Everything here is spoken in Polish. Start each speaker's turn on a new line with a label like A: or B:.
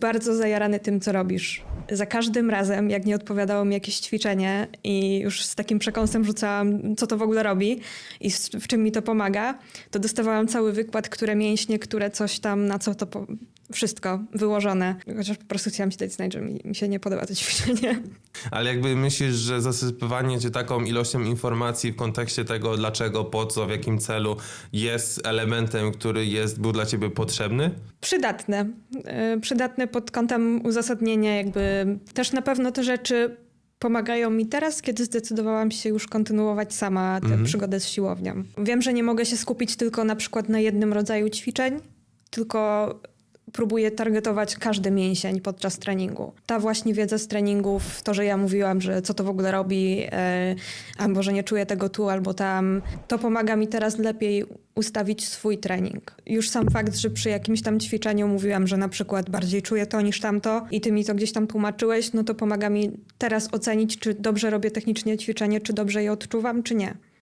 A: Bardzo zajarany tym, co robisz. Za każdym razem, jak nie odpowiadało mi jakieś ćwiczenie i już z takim przekąsem rzucałam, co to w ogóle robi i w czym mi to pomaga, to dostawałam cały wykład, które mięśnie, które coś tam, na co to. Wszystko wyłożone. Chociaż po prostu chciałam ci dać znać, że mi, mi się nie podoba to ćwiczenie.
B: Ale jakby myślisz, że zasypywanie cię taką ilością informacji w kontekście tego, dlaczego, po co, w jakim celu jest elementem, który jest, był dla ciebie potrzebny?
A: Przydatne. Yy, Przydatne pod kątem uzasadnienia, jakby też na pewno te rzeczy pomagają mi teraz, kiedy zdecydowałam się już kontynuować sama tę przygodę z siłownią. Wiem, że nie mogę się skupić tylko na przykład na jednym rodzaju ćwiczeń, tylko próbuję targetować każdy mięsień podczas treningu. Ta właśnie wiedza z treningów, to, że ja mówiłam, że co to w ogóle robi, e, albo że nie czuję tego tu albo tam, to pomaga mi teraz lepiej ustawić swój trening. Już sam fakt, że przy jakimś tam ćwiczeniu mówiłam, że na przykład bardziej czuję to niż tamto i ty mi to gdzieś tam tłumaczyłeś, no to pomaga mi teraz ocenić, czy dobrze robię technicznie ćwiczenie, czy dobrze je odczuwam, czy nie.